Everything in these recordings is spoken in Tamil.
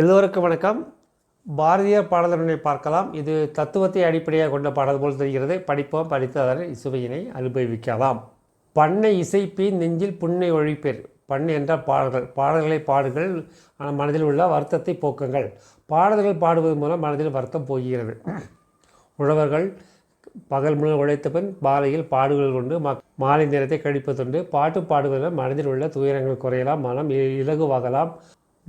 எல்லோருக்கும் வணக்கம். பாரதியார் பாடல்களை பார்க்கலாம். இது தத்துவத்தை அடிப்படையாக கொண்ட பாடல் போல் தெரிகிறது. படிப்போம் படித்து அதனை அனுபவிக்கலாம். பண்ணை இசைப்பின் நெஞ்சில் புண்ணை ஒழிப்பேர். பண்ணை என்றால் பாடல்கள். பாடல்களை பாடுகள் ஆனால் மனதில் உள்ள வருத்தத்தை போக்குங்கள். பாடல்கள் பாடுவது மூலம் மனதில் வருத்தம் போகிறது. உழவர்கள் பகல் முழு உழைத்த பின் பாலையில் பாடுகள் கொண்டு மாலை நேரத்தை கழிப்பதுண்டு. பாட்டு பாடுவதால் மனதில் உள்ள துயரங்கள் குறையலாம். மனம் இலகுவாகலாம்.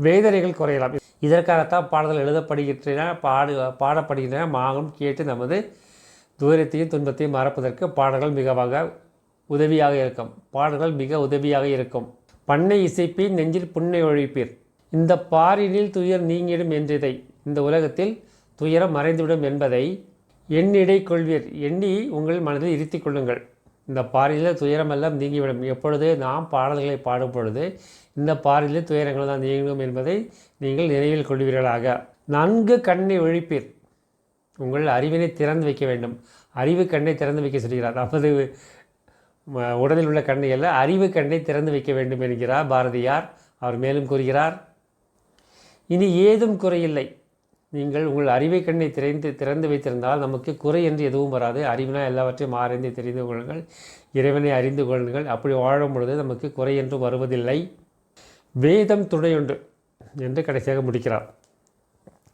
வேதனைகள் குறையலாம். இதற்காகத்தான் பாடல்கள் எழுதப்படுகின்றன பாடு பாடப்படுகின்றன. மாகம் கேட்டு நமது துயரத்தையும் துன்பத்தையும் மறப்பதற்கு பாடல்கள் மிகவாக உதவியாக இருக்கும். பாடல்கள் மிக உதவியாக இருக்கும். பண்ணை இசைப்பின் நெஞ்சில் புண்ணை ஒழிப்பீர். இந்த பாரினில் துயர் நீங்கிடும் என்றதை இந்த உலகத்தில் துயரம் மறைந்துவிடும் என்பதை எண்ணிடை கொள்வீர். எண்ணி உங்கள் மனதில் இருத்திக் கொள்ளுங்கள். இந்த பாறையிலே துயரமெல்லாம் நீங்கிவிடும். எப்பொழுது நாம் பாடல்களை பாடும் பொழுது இந்த பாறையிலே துயரங்கள் தான் நீங்கும் என்பதை நீங்கள் நினைவில் கொள்வீர்களாக. நன்கு கண்ணை ஒழிப்பீர். உங்கள் அறிவினை திறந்து வைக்க வேண்டும். அறிவு கண்ணை திறந்து வைக்க சொல்கிறார். நமது உடலில் உள்ள கண்ணை அல்ல அறிவு கண்ணை திறந்து வைக்க வேண்டும் என்கிறார் பாரதியார். அவர் மேலும் கூறுகிறார் இனி ஏதும் குறையில்லை. நீங்கள் உங்கள் அறிவை கண்ணை திறந்து திறந்து வைத்திருந்தால் நமக்கு குறை என்று எதுவும் வராது. அறிவினா எல்லாவற்றையும் ஆராய்ந்து தெரிந்து கொள்ளுங்கள். இறைவனை அறிந்து கொள்ளுங்கள். அப்படி வாழும் பொழுது நமக்கு குறை என்று வருவதில்லை. வேதம் துணையுண்டு என்று கடைசியாக முடிக்கிறார்.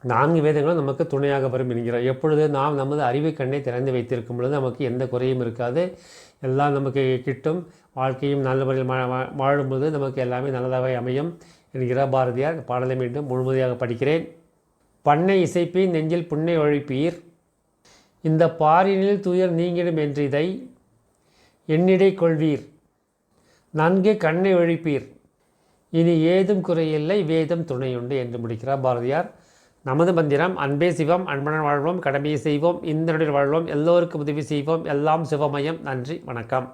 நான்கு வேதங்களும் நமக்கு துணையாக வரும் என்கிறார். எப்பொழுது நாம் நமது அறிவை கண்ணை திறந்து வைத்திருக்கும் பொழுது நமக்கு எந்த குறையும் இருக்காது. எல்லாம் நமக்கு கிட்டும். வாழ்க்கையும் நல்ல முறையில் வா- வாழும்போது நமக்கு எல்லாமே நல்லதாக அமையும் என்கிறார் பாரதியார். பாடலை மீண்டும் முழுமையாக படிக்கிறேன். பண்ணை இசைப்பின் நெஞ்சில் புண்ணை ஒழிப்பீர். இந்த பாரினில் துயர் நீங்கிடும் என்றிதை என்னிடை கொள்வீர். நன்கு கண்ணை ஒழிப்பீர். இனி ஏதும் குறையில்லை வேதம் துணையுண்டு என்று முடிக்கிறார் பாரதியார். நமது மந்திரம் அன்பே சிவம் அன்புடன் வாழ்வோம் கடமையை செய்வோம் இந்த வாழ்வோம் எல்லோருக்கும் உதவி செய்வோம் எல்லாம் சிவமயம் நன்றி வணக்கம்.